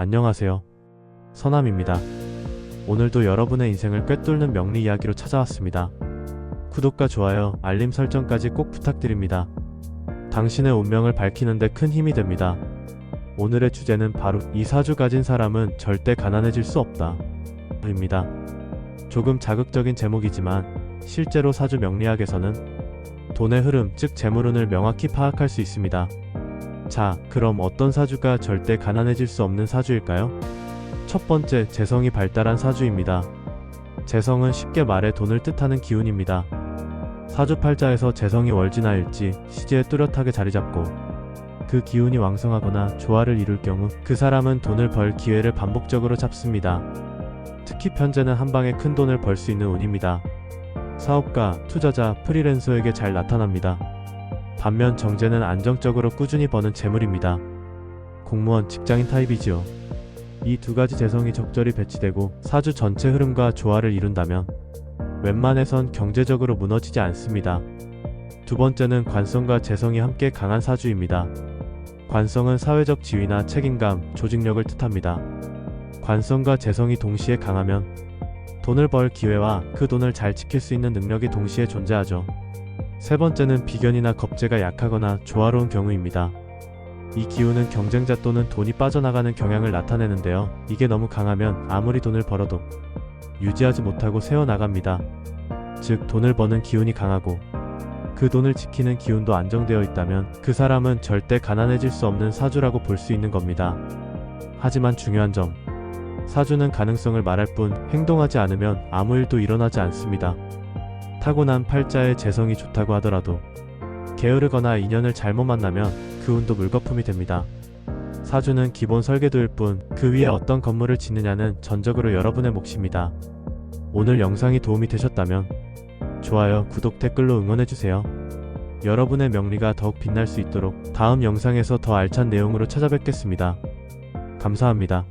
안녕하세요. 서남입니다. 오늘도 여러분의 인생을 꿰뚫는 명리 이야기로 찾아왔습니다. 구독과 좋아요, 알림 설정까지 꼭 부탁드립니다. 당신의 운명을 밝히는데 큰 힘이 됩니다. 오늘의 주제는 바로 이 사주 가진 사람은 절대 가난해질 수 없다. 입니다. 조금 자극적인 제목이지만 실제로 사주 명리학에서는 돈의 흐름, 즉 재물운을 명확히 파악할 수 있습니다. 자, 그럼 어떤 사주가 절대 가난해질 수 없는 사주일까요? 첫 번째, 재성이 발달한 사주입니다. 재성은 쉽게 말해 돈을 뜻하는 기운입니다. 사주팔자에서 재성이 월지나일지 시지에 뚜렷하게 자리 잡고 그 기운이 왕성하거나 조화를 이룰 경우 그 사람은 돈을 벌 기회를 반복적으로 잡습니다. 특히 편제는 한 방에 큰 돈을 벌 수 있는 운입니다. 사업가, 투자자, 프리랜서에게 잘 나타납니다. 반면 정제는 안정적으로 꾸준히 버는 재물입니다. 공무원, 직장인 타입이지요. 이 두 가지 재성이 적절히 배치되고 사주 전체 흐름과 조화를 이룬다면 웬만해선 경제적으로 무너지지 않습니다. 두 번째는 관성과 재성이 함께 강한 사주입니다. 관성은 사회적 지위나 책임감, 조직력을 뜻합니다. 관성과 재성이 동시에 강하면 돈을 벌 기회와 그 돈을 잘 지킬 수 있는 능력이 동시에 존재하죠. 세 번째는 비견이나 겁재가 약하거나 조화로운 경우입니다. 이 기운은 경쟁자 또는 돈이 빠져나가는 경향을 나타내는데요. 이게 너무 강하면 아무리 돈을 벌어도 유지하지 못하고 새어나갑니다. 즉, 돈을 버는 기운이 강하고 그 돈을 지키는 기운도 안정되어 있다면 그 사람은 절대 가난해질 수 없는 사주라고 볼 수 있는 겁니다. 하지만 중요한 점, 사주는 가능성을 말할 뿐 행동하지 않으면 아무 일도 일어나지 않습니다. 타고난 팔자의 재성이 좋다고 하더라도 게으르거나 인연을 잘못 만나면 그 운도 물거품이 됩니다. 사주는 기본 설계도일 뿐 그 위에 어떤 건물을 짓느냐는 전적으로 여러분의 몫입니다. 오늘 영상이 도움이 되셨다면 좋아요, 구독, 댓글로 응원해주세요. 여러분의 명리가 더욱 빛날 수 있도록 다음 영상에서 더 알찬 내용으로 찾아뵙겠습니다. 감사합니다.